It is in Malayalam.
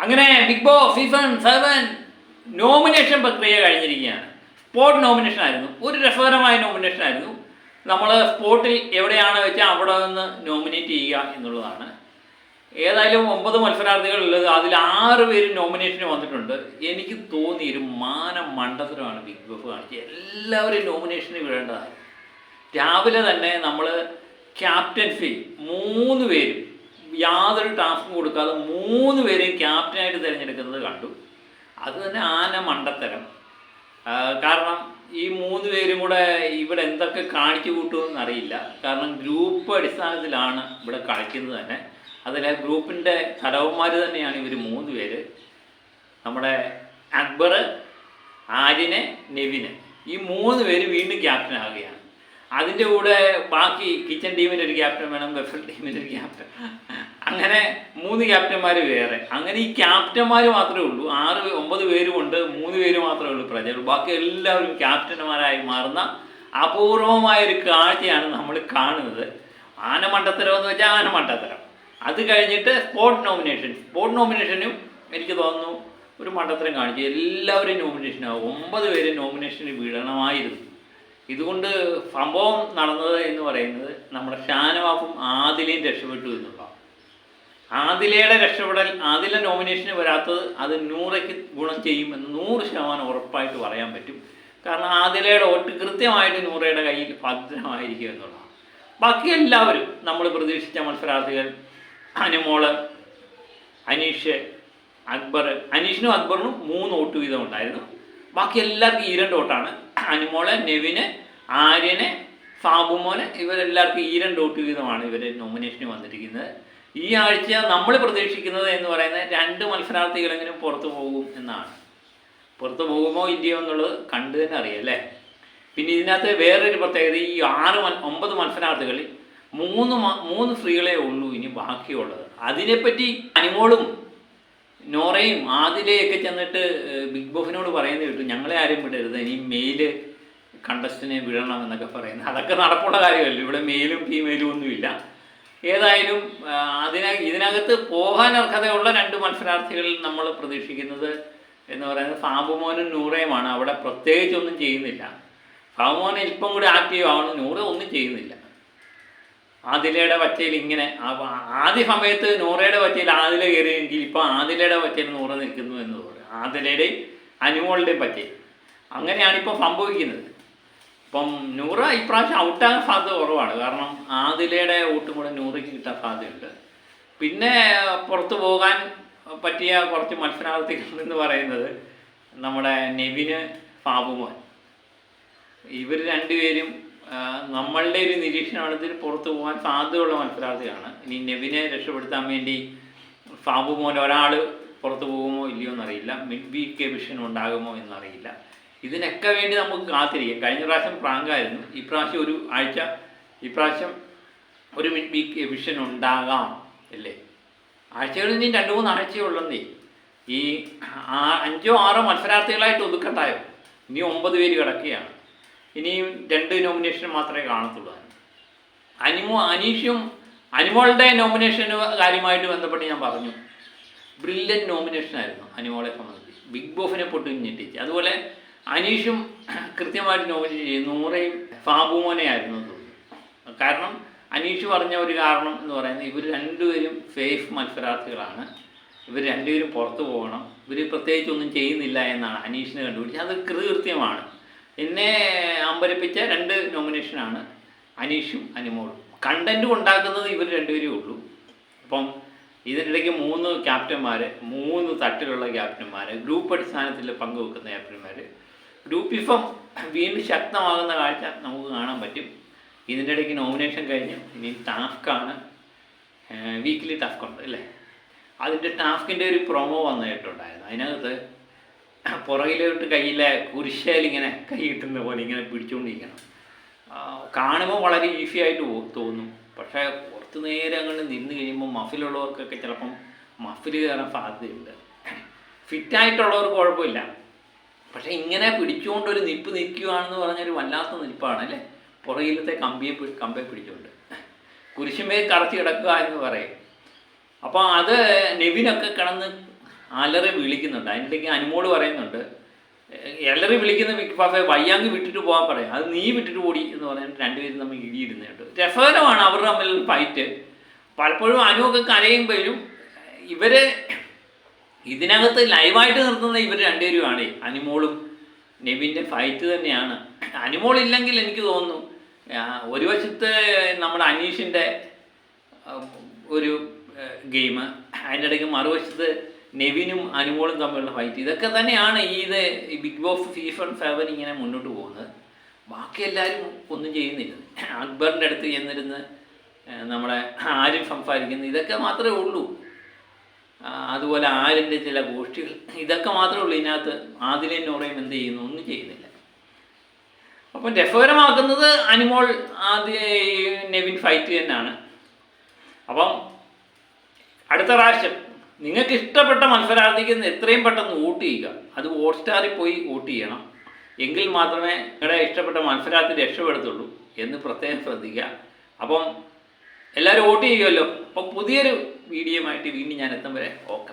അങ്ങനെ ബിഗ് ബോ സീസൺ സെവൻ നോമിനേഷൻ പ്രക്രിയ കഴിഞ്ഞിരിക്കുകയാണ്. സ്പോട്ട് നോമിനേഷൻ ആയിരുന്നു. ഒരു രസകരമായ നോമിനേഷൻ ആയിരുന്നു. നമ്മൾ സ്പോട്ടിൽ എവിടെയാണ് വെച്ചാൽ അവിടെ നിന്ന് നോമിനേറ്റ് ചെയ്യുക എന്നുള്ളതാണ്. ഏതായാലും ഒമ്പത് മത്സരാർത്ഥികളുള്ളത് അതിൽ ആറ് പേര് നോമിനേഷന് വന്നിട്ടുണ്ട്. എനിക്ക് തോന്നി ഒരു മാന മണ്ടത്തരമാണ് ബിഗ് ബോസ് കാണിച്ചത്. എല്ലാവരും നോമിനേഷന് വിടേണ്ടതാണ് രാവിലെ തന്നെ നമ്മൾ ക്യാപ്റ്റൻസി മൂന്ന് പേരും യാതൊരു ടാസ്കും കൊടുക്കാതെ മൂന്ന് പേരെയും ക്യാപ്റ്റനായിട്ട് തിരഞ്ഞെടുക്കുന്നത് കണ്ടു. അത് തന്നെ ആന മണ്ടത്തരം. കാരണം ഈ മൂന്ന് പേരും കൂടെ ഇവിടെ എന്തൊക്കെ കാണിച്ചു കൂട്ടുമെന്ന് അറിയില്ല കാരണം ഗ്രൂപ്പ് അടിസ്ഥാനത്തിലാണ് ഇവിടെ കളിക്കുന്നത് തന്നെ. അതിലെ ഗ്രൂപ്പിന്റെ ഘടകന്മാർ തന്നെയാണ് ഇവർ മൂന്ന് പേര്. നമ്മുടെ അക്ബർ ആര്യന് നെവിന്. ഈ മൂന്ന് പേര് വീണ്ടും ക്യാപ്റ്റൻ ആകുകയാണ് അതിന്റെ കൂടെ ബാക്കി കിച്ചൺ ടീമിന്റെ ഒരു ക്യാപ്റ്റൻ വേണം വെഫൽ ടീമിന്റെ ഒരു ക്യാപ്റ്റൻ അങ്ങനെ മൂന്ന് ക്യാപ്റ്റന്മാർ വേറെ. അങ്ങനെ ഈ ക്യാപ്റ്റന്മാർ മാത്രമേ ഉള്ളൂ. ആറ് ഒമ്പത് പേരും മൂന്ന് പേര് മാത്രമേ ഉള്ളൂ പ്രജകൾ. ബാക്കി എല്ലാവരും ക്യാപ്റ്റന്മാരായി മാറുന്ന അപൂർവമായ ഒരു കാഴ്ചയാണ് നമ്മൾ കാണുന്നത്. ആനമണ്ടത്തരം എന്ന് വെച്ചാൽ ആനമണ്ടത്തരം. അത് കഴിഞ്ഞിട്ട് സ്പോട്ട് നോമിനേഷൻ സ്പോട്ട് നോമിനേഷനും എനിക്ക് തോന്നുന്നു ഒരു മണ്ടത്തരം കാണിച്ചു. എല്ലാവരും നോമിനേഷനാകും ഒമ്പത് പേര് നോമിനേഷന് വീഴണമായിരുന്നു ഇതുകൊണ്ട് സംഭവം നടന്നത് എന്ന് പറയുന്നത് നമ്മുടെ ഷാനവാഫും ആദിലയും രക്ഷപ്പെട്ടു എന്നുള്ളതാണ്. ആദിലയുടെ രക്ഷപ്പെടൽ ആദില നോമിനേഷന് വരാത്തത് അത് നൂറയ്ക്ക് ഗുണം ചെയ്യുമെന്ന് നൂറ് ശതമാനം ഉറപ്പായിട്ട് പറയാൻ പറ്റും. കാരണം ആദിലയുടെ വോട്ട് കൃത്യമായിട്ട് നൂറയുടെ കയ്യിൽ ഭദ്രമായിരിക്കും എന്നുള്ളതാണ്. ബാക്കി എല്ലാവരും നമ്മൾ പ്രതീക്ഷിച്ച മത്സരാർത്ഥികൾ അനുമോൾ അനീഷ് അക്ബർ അനീഷിനും അക്ബറിനും മൂന്ന് വോട്ട് വീതം ഉണ്ടായിരുന്നു. ബാക്കി എല്ലാവർക്കും ഈ രണ്ട് വോട്ടാണ്. അനുമോൾ നെവിന് ആര്യന് ഫാബുമോന് ഇവരെല്ലാവർക്കും ഈ രണ്ട് വോട്ട് വീതമാണ് ഇവർ നോമിനേഷന് വന്നിരിക്കുന്നത്. ഈ ആഴ്ച നമ്മൾ പ്രതീക്ഷിക്കുന്നത് എന്ന് പറയുന്നത് രണ്ട് മത്സരാർത്ഥികളെങ്കിലും പുറത്തു പോകും എന്നാണ്. പുറത്തു പോകുമോ ഇല്ലയോ എന്നുള്ളത് കണ്ടു തന്നെ അറിയാം അല്ലേ? പിന്നെ ഇതിനകത്ത് വേറൊരു പ്രത്യേകത ഈ ആറ് ഒമ്പത് മത്സരാർത്ഥികളിൽ മൂന്ന് മൂന്ന് സ്ത്രീകളെ ഉള്ളൂ ഇനി ബാക്കിയുള്ളത്. അതിനെപ്പറ്റി അനിമോളും നോറയും ആദിലയൊക്കെ ചെന്നിട്ട് ബിഗ് ബോസിനോട് പറയുന്നത് കേട്ടു ഞങ്ങളെ ആരും വിടരുത് ഇനി മെയിൽ കണ്ടസ്റ്റിനെ വിടണം എന്നൊക്കെ പറയുന്നത് അതൊക്കെ നടപ്പുള്ള കാര്യമല്ല? ഇവിടെ മെയിലും ഫീമെയിലും ഒന്നുമില്ല. ഏതായാലും അതിന ഇതിനകത്ത് പോകാൻ അർഹതയുള്ള രണ്ട് മത്സരാർത്ഥികൾ നമ്മൾ പ്രതീക്ഷിക്കുന്നത് എന്ന് പറയുന്നത് ഫാബുമോനും നൂറയുമാണ്. അവിടെ പ്രത്യേകിച്ചൊന്നും ചെയ്യുന്നില്ല. ഫാബുമോനെ ഇപ്പം കൂടി ആക്റ്റീവ് ആവണം നൂറ ഒന്നും ചെയ്യുന്നില്ല. ആദിലയുടെ വച്ചയിൽ ഇങ്ങനെ ആദ്യ സമയത്ത് നൂറയുടെ വച്ചയിൽ ആദില കയറിയെങ്കിൽ ഇപ്പം ആദിലയുടെ വച്ചയിൽ നൂറ നിൽക്കുന്നു എന്ന് പറയും ആദിലയുടെയും അനുമോളുടെയും പറ്റി അങ്ങനെയാണ് ഇപ്പം സംഭവിക്കുന്നത്. ഇപ്പം നൂറ ഇപ്രാവശ്യം ഔട്ടാകാൻ സാധ്യത കുറവാണ്. കാരണം ആദിലയുടെ വോട്ടും കൂടെ നൂറയ്ക്ക് കിട്ടാൻ സാധ്യതയുണ്ട്. പിന്നെ പുറത്തു പോകാൻ പറ്റിയ കുറച്ച് മത്സരാർത്ഥികൾ എന്ന് പറയുന്നത് നമ്മുടെ നെവിന് ഫാബുമോൻ. ഇവർ രണ്ടുപേരും നമ്മളുടെ ഒരു നിരീക്ഷണമാണ് ഇതിൽ പുറത്തു പോകാൻ സാധ്യതയുള്ള മത്സരാർത്ഥിയാണ് ഇനി നെവിനെ രക്ഷപ്പെടുത്താൻ വേണ്ടി ഫാബു മോൻ ഒരാൾ പുറത്തു പോകുമോ ഇല്ലയോ എന്നറിയില്ല മിഡ് വീക്ക് വിഷൻ ഉണ്ടാകുമോ എന്നറിയില്ല. ഇതിനൊക്കെ വേണ്ടി നമുക്ക് കാത്തിരിക്കാം. കഴിഞ്ഞ പ്രാവശ്യം പ്രാങ്കായിരുന്നു ഇപ്രാവശ്യം ഒരു ആഴ്ച ഇപ്രാവശ്യം ഒരു വീക്ക് വിഷൻ ഉണ്ടാകാം അല്ലേ? ആഴ്ചകളിൽ നീ രണ്ട് മൂന്ന് ആഴ്ചയുള്ളന്നേ ഈ അഞ്ചോ ആറോ മത്സരാർത്ഥികളായിട്ട് ഒതുക്കണ്ടായോ? ഇനി ഒമ്പത് പേര് കിടക്കുകയാണ്. ഇനിയും രണ്ട് നോമിനേഷൻ മാത്രമേ കാണത്തുള്ളൂ. അനിമോ അനീഷും അനിമോളുടെ നോമിനേഷന് കാര്യമായിട്ട് ബന്ധപ്പെട്ട് ഞാൻ പറഞ്ഞു. ബ്രില്യൻ നോമിനേഷൻ ആയിരുന്നു അനിമോളെ സംബന്ധിച്ച്. ബിഗ് ബോസിനെ പൊട്ടി ഞെട്ടിച്ച്. അതുപോലെ അനീഷും കൃത്യമായിട്ട് നോമിനേറ്റ് ചെയ്യും. നൂറയും ഫാബുമോനെയായിരുന്നു കാരണം അനീഷ് പറഞ്ഞ ഒരു കാരണം എന്ന് പറയുന്നത് ഇവർ രണ്ടുപേരും സേഫ് മത്സരാർത്ഥികളാണ്. ഇവർ രണ്ടുപേരും പുറത്തു പോകണം. ഇവർ പ്രത്യേകിച്ച് ഒന്നും ചെയ്യുന്നില്ല എന്നാണ് അനീഷിനെ കണ്ടുപിടിച്ചത്. അത് കൃത്യമാണ്. എന്നെ അമ്പരപ്പിച്ച രണ്ട് നോമിനേഷനാണ് അനീഷും അനുമോളും. കണ്ടന്റ് ഉണ്ടാക്കുന്നത് ഇവർ രണ്ടുപേരേ ഉള്ളൂ. അപ്പം ഇതിനിടയ്ക്ക് മൂന്ന് ക്യാപ്റ്റന്മാർ മൂന്ന് തട്ടിലുള്ള ക്യാപ്റ്റന്മാർ ഗ്രൂപ്പ് അടിസ്ഥാനത്തിൽ പങ്കുവെക്കുന്ന ക്യാപ്റ്റന്മാർ ഗ്രൂപ്പിസം വീണ്ടും ശക്തമാകുന്ന കാഴ്ച നമുക്ക് കാണാൻ പറ്റും. ഇതിന്റെ ഇടയ്ക്ക് നോമിനേഷൻ കഴിഞ്ഞു. ഇനി ടാസ്ക്കാണ് വീക്കിലി ടാസ്ക് ഉണ്ട് അല്ലേ? അതിന്റെ ടാസ്കിന്റെ ഒരു പ്രൊമോ വന്നിട്ടുണ്ടായിരുന്നു. അതിനകത്ത് പുറകിലോട്ട് കയ്യിലെ കുരിശയിലിങ്ങനെ കൈ കിട്ടുന്ന പോലെ ഇങ്ങനെ പിടിച്ചുകൊണ്ടിരിക്കണം കാണുമ്പോൾ വളരെ ഈസി ആയിട്ട് തോന്നും. പക്ഷേ കുറച്ച് നേരം അങ്ങോട്ട് നിന്ന് കഴിയുമ്പോൾ മഫിലുള്ളവർക്കൊക്കെ ചിലപ്പം മഫിൽ കയറാൻ സാധ്യതയുണ്ട്. ഫിറ്റായിട്ടുള്ളവർക്ക് കുഴപ്പമില്ല. പക്ഷേ ഇങ്ങനെ പിടിച്ചുകൊണ്ട് ഒരു നിപ്പ് നിൽക്കുകയാണെന്ന് പറഞ്ഞൊരു വല്ലാത്ത നിൽപ്പാണ് അല്ലേ? പുറകിലത്തെ കമ്പിയെ കമ്പയെ പിടിച്ചുകൊണ്ട്. കുരിശുമേ കറച്ച് കിടക്കുക എന്ന് പറയും. അപ്പോൾ അത് നെവിനൊക്കെ കിടന്ന് അലറി വിളിക്കുന്നുണ്ട്. അതിന്റെ ഇടയ്ക്ക് അനുമോൾ പറയുന്നുണ്ട് എലറി വിളിക്കുന്ന പക്ഷേ വയ്യാങ്ങ് വിട്ടിട്ട് പോകാൻ പറയാം. അത് നീ വിട്ടിട്ട് ഓടി എന്ന് പറഞ്ഞിട്ട് രണ്ടുപേരും തമ്മിൽ ഇടിയിരുന്നുണ്ട് രസകരമാണ് അവർ തമ്മിൽ ഫൈറ്റ്. പലപ്പോഴും അനുവൊക്കെ കരയുമ്പോഴും ഇവർ ഇതിനകത്ത് ലൈവായിട്ട് നിർത്തുന്ന ഇവർ രണ്ടുപേരുമാണ്. അനിമോളും നെബിന്റെ ഫൈറ്റ് തന്നെയാണ്. അനിമോൾ ഇല്ലെങ്കിൽ എനിക്ക് തോന്നുന്നു ഒരു വശത്ത് നമ്മുടെ അനീഷിന്റെ ഒരു ഗെയിം അതിന്റെ ഇടയ്ക്ക് മറുവശത്ത് നെവിനും അനുമോളും തമ്മിലുള്ള ഫൈറ്റ് ഇതൊക്കെ തന്നെയാണ് ഈ ഇത് ഈ ബിഗ് ബോസ് സീസൺ സെവൻ ഇങ്ങനെ മുന്നോട്ട് പോകുന്നത്. ബാക്കി എല്ലാവരും ഒന്നും ചെയ്യുന്നില്ല. അക്ബറിന്റെ അടുത്ത് ചെന്നിരുന്ന് നമ്മളെ ആരും സംസാരിക്കുന്നു. ഇതൊക്കെ മാത്രമേ ഉള്ളൂ. അതുപോലെ ആരിന്റെ ചില ഗോഷ്ഠികൾ ഇതൊക്കെ മാത്രമേ ഉള്ളൂ ഇതിനകത്ത്. ആദിലെ നോറയും എന്ത് ചെയ്യുന്നു? ഒന്നും ചെയ്യുന്നില്ല. അപ്പം രസകരമാക്കുന്നത് അനിമോൾ ആദ്യ നെവിൻ ഫൈറ്റ് തന്നെയാണ്. അപ്പം അടുത്ത പ്രാവശ്യം നിങ്ങൾക്ക് ഇഷ്ടപ്പെട്ട മത്സരാർത്ഥിക്ക് എത്രയും പെട്ടെന്ന് വോട്ട് ചെയ്യുക. അത് ഹോട്ട്സ്റ്റാറിൽ പോയി വോട്ട് ചെയ്യണം. എങ്കിൽ മാത്രമേ നിങ്ങളുടെ ഇഷ്ടപ്പെട്ട മത്സരാർത്ഥി രക്ഷപ്പെടുത്തുള്ളൂ എന്ന് പ്രത്യേകം ശ്രദ്ധിക്കുക. അപ്പം എല്ലാവരും വോട്ട് ചെയ്യുമല്ലോ. അപ്പം പുതിയൊരു വീഡിയോ ആയിട്ട് വീണ്ടും ഞാൻ എത്തും വരെ. ഓക്കെ.